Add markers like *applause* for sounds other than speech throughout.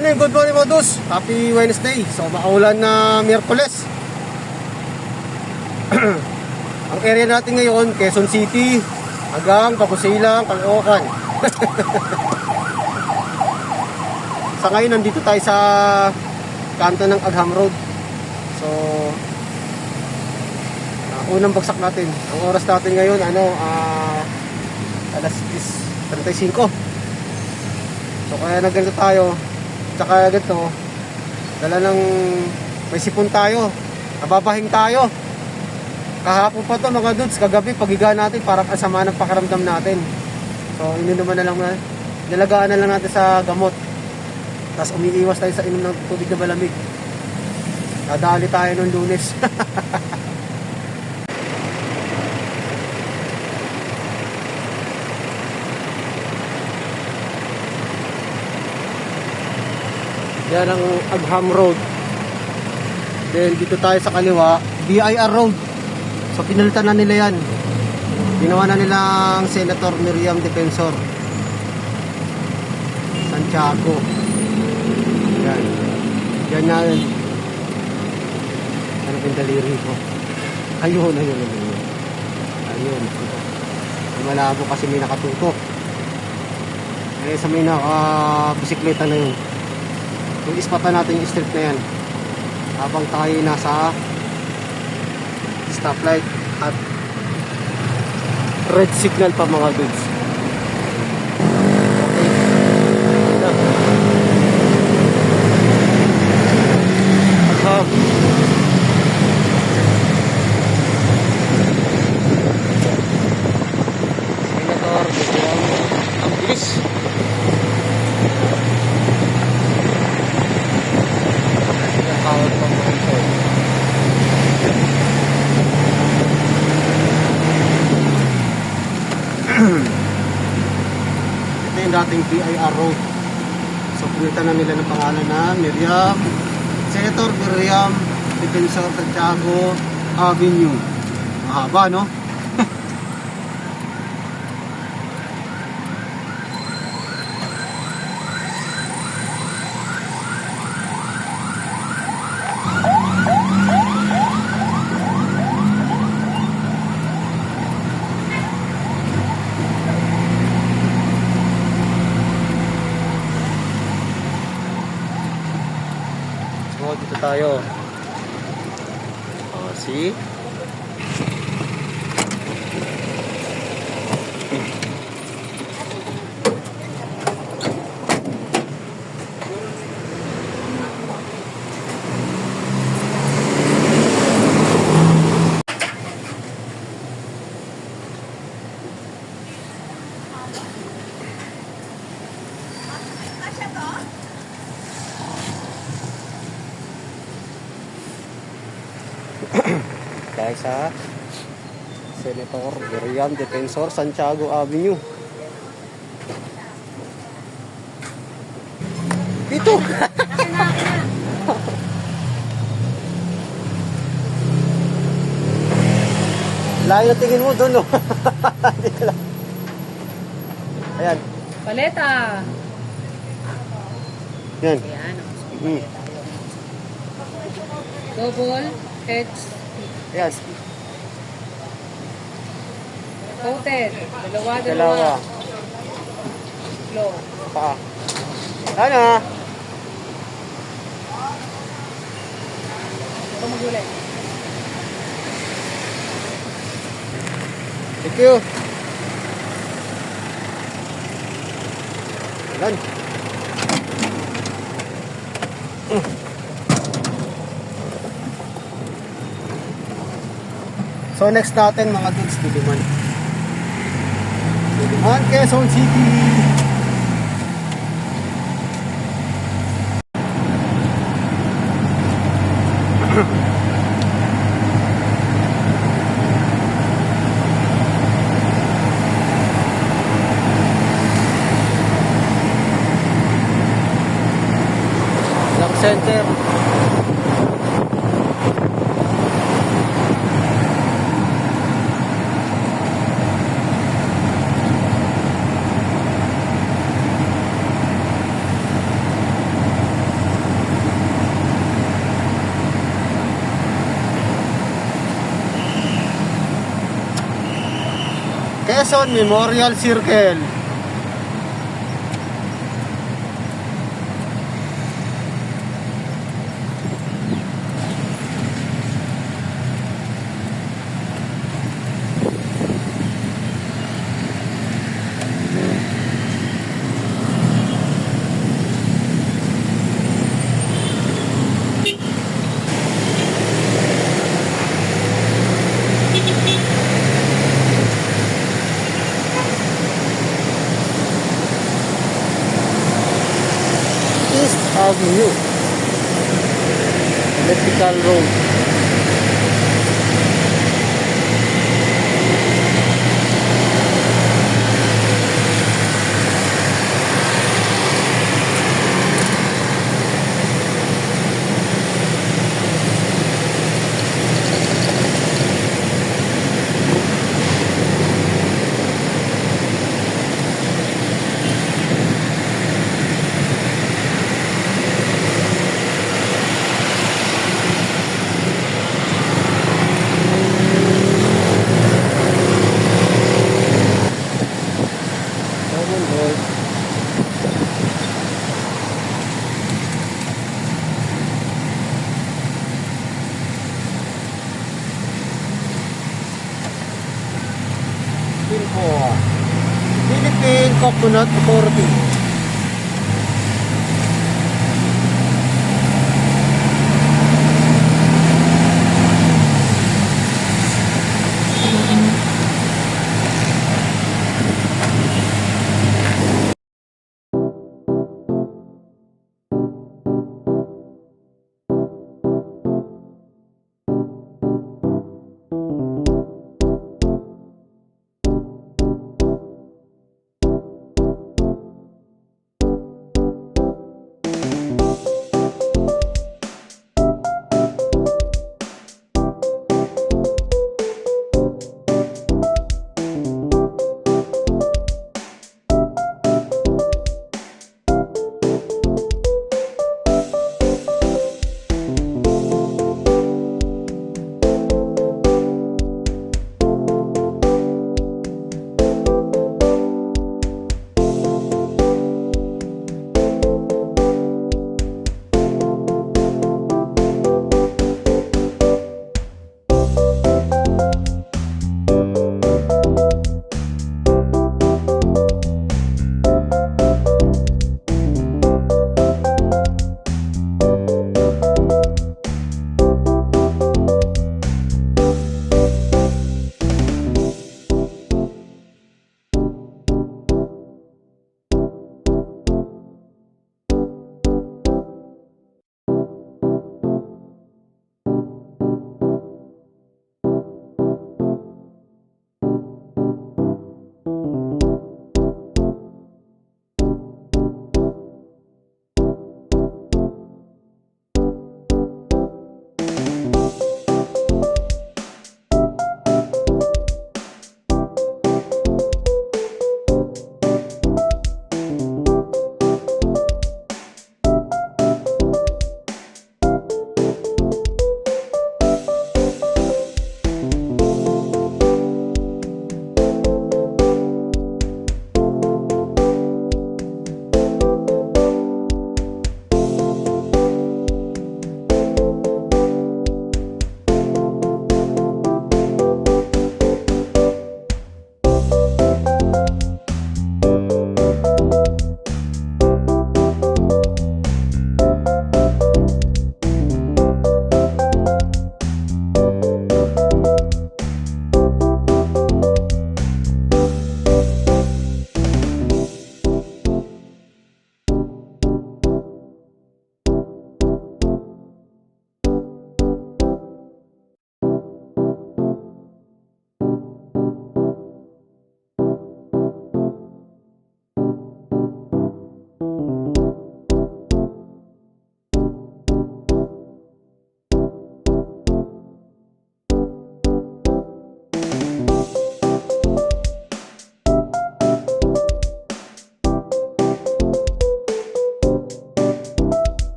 morning, good morning mga dos. Happy Wednesday. So makaulan na Miyerkules. *clears throat* Ang area natin ngayon, Quezon City, hanggang Pakusilang, Caloocan. *laughs* sa ngayon, nandito tayo sa kanto ng Agham Road. So, ah, unang bagsak natin. Ang oras natin ngayon, ano, ah, alas 10.35. So kaya nagganito tayo. Tsaka ganito, dala ng may sipon tayo. Nababahing tayo. Kahapon pa to mga dudes, kagabi pagiga natin parang asama ng pakaramdam natin. So ininuman na lang na, nalagaan na lang natin sa gamot. Tapos umiiwas tayo sa inom ng tubig na malamig. Nadali tayo nung lunes. *laughs* Yan ang Agham Road. Then dito tayo sa kaliwa, BIR Road. So pinalitan na nila yan. Ginawa na nilang Senator Miriam Defensor. Santiago. Yan. Yan yan. Ano yung daliri ko? Ayun, ayun, ayun. Ayun. Malabo kasi may nakatutok. Eh sa may naka bisikleta na yun yung ispatan natin yung street na yan. Habang tayo nasa stoplight at red signal pa mga dudes okay Aha. Senator, ang bilis yung power pang monitor. *clears throat* Ito yung dating PIR road. So, punitan na nila ng pangalan na Miriam, Senator Miriam Defensor Santiago Avenue. Mahaba, no? So, dito tayo. Oh, see? Dahil sa Senator Miriam Defensor Santiago Avenue. Dito! *laughs* Layo tingin mo doon, no? Dito lang. *laughs* Ayan. Paleta. Yan. Ayan. Mm. Double H Ayan. coated. Dalawa, dalawa. Dalawa. Low. Pa. Ano? Ito magulit. Thank you. Ayan. So next natin mga dudes, Diliman. Diliman, Quezon City. Lang center. Quezon Memorial Circle. chicken coconut 40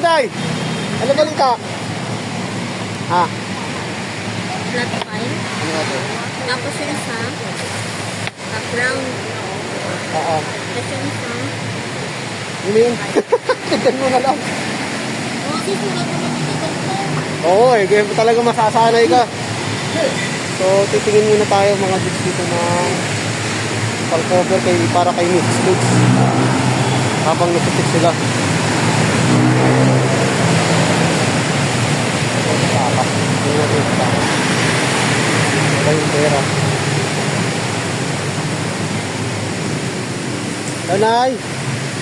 Ano, Day? Ano balita? Ha? Flat file. Ano nga to? Tapos yung isa, background. Oo. Tapos yung isa, yun? *laughs* Tignan mo na lang. Oo, eh, kaya talaga masasanay ka. So, titingin muna tayo mga dudes dito na pang cover kay, para kay Mix Dudes. Habang nagtitik sila. Taka. Hindi natin yung taka. Wala yung pera. Nanay,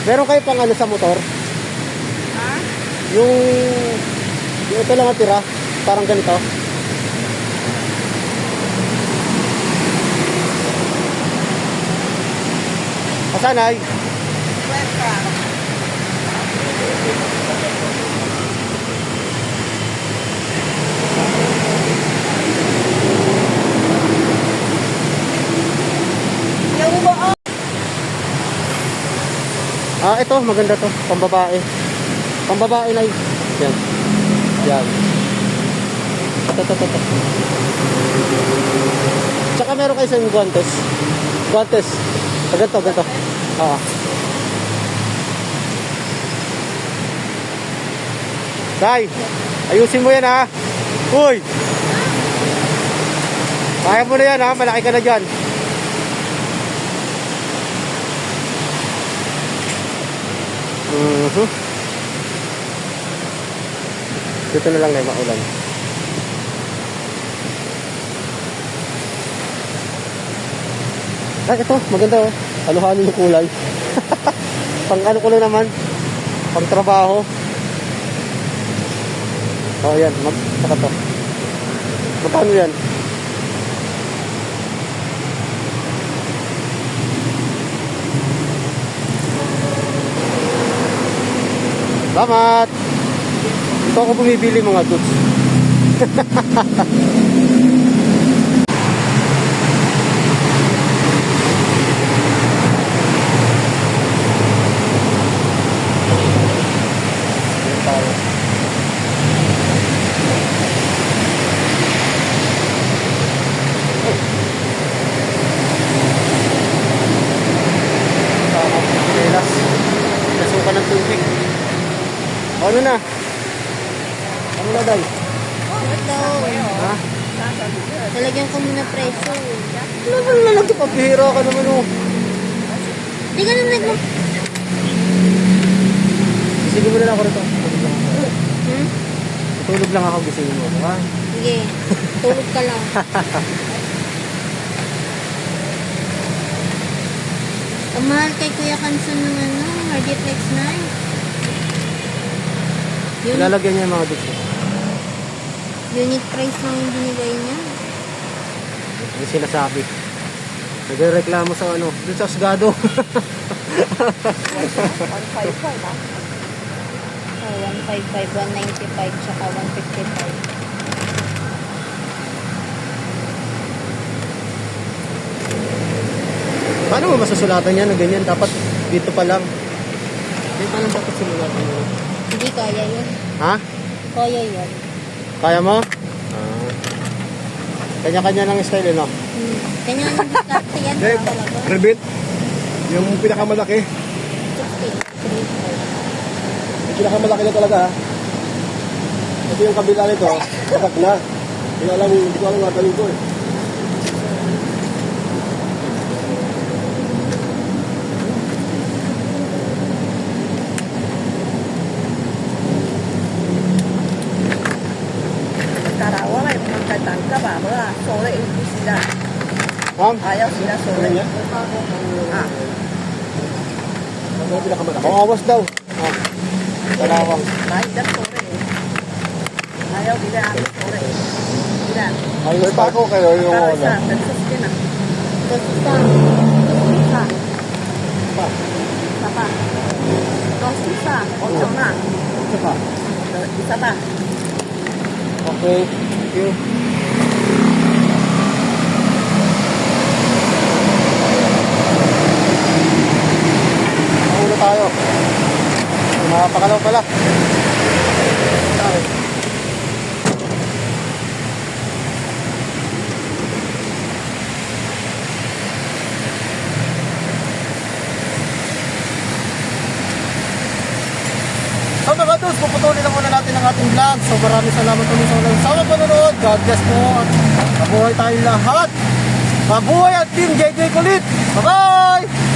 meron kayo pang ano sa motor? Ha? Yung, yung ito lang ang tira, parang ganito. Kasanay? Ah, ito, maganda to. Pambabae. Pambabae na Yan. Yan. Ito, ito, ito. Tsaka meron kayo sa guantes. Guantes. Ah, ganito, ganito. Oo. Tay, ayusin mo yan ha. Uy! Kaya mo na yan ha, malaki ka na dyan. Mhm. Dito na lang na maulan. Ay, ito, maganda oh. Haluhanin yung kulay. *laughs* pang ano ko lang naman. Pang trabaho. Oh, yan. Mag, saka to. Magkano yan? Salamat! Ito ako bumibili mga dudes. *laughs* Yan tayo. Tama, pinelas. Nasukan ng tubig. Ano na? Ano na, Day? Ito. Ha? Talagyan ko muna preso. Ano ba lalagyan? Pabihira ka naman, oh. Hindi ka naman nag... Gisingin mo na lang ako rito. Tulog lang ako. Hmm? Tulog lang ako, gisingin mo ako, ha? Sige. Tulog ka lang. *laughs* Ang mahal kay Kuya Kanson ng ano, Hardiplex 9. Unit, Ilalagyan niya yung mga dudes. unit price lang yung binigay niya. Yung sinasabi. Nagreklamo sa ano, dun sa Asgado. *laughs* Oh, 155, 195, tsaka 155. Paano mo masusulatan yan na ganyan? Dapat dito pa lang. Hindi pa lang dapat sulatan mo. Hindi kaya yun. Ha? Kaya yun. Kaya mo? Ah. Kanya-kanya ng style, eh, no? Hmm. Kanya yung diskarte yan. Dave. Rebit, yung pinakamalaki. 60. Yung pinakamalaki na talaga ha. Ito yung kabila nito, katak na. Hindi ko alam, hindi ko alam nga galing ko eh. Karawa ay magkatangka ba? Mga sore hindi sila. Ma'am? Ayaw sila Ano sore. niya? Ah, Ano yung pinakamalaki? Pangawas daw. Ah. Kalawang. kahit na sore. Ayaw ang sore. Sila. Ayos pa. pako kayo yung ano. sa nagsusti na. Dos isa. Isa. Pa. Isa pa. Dos isa. Ocho na. Isa pa. Isa pa. Okay. Thank you. Mapakalaw pala. So mga dos, puputulin na muna natin ang ating vlog. So maraming salamat po sa walang sama panonood. God bless po. Mabuhay tayong lahat. Mabuhay at Team JJ Kulit. Bye-bye!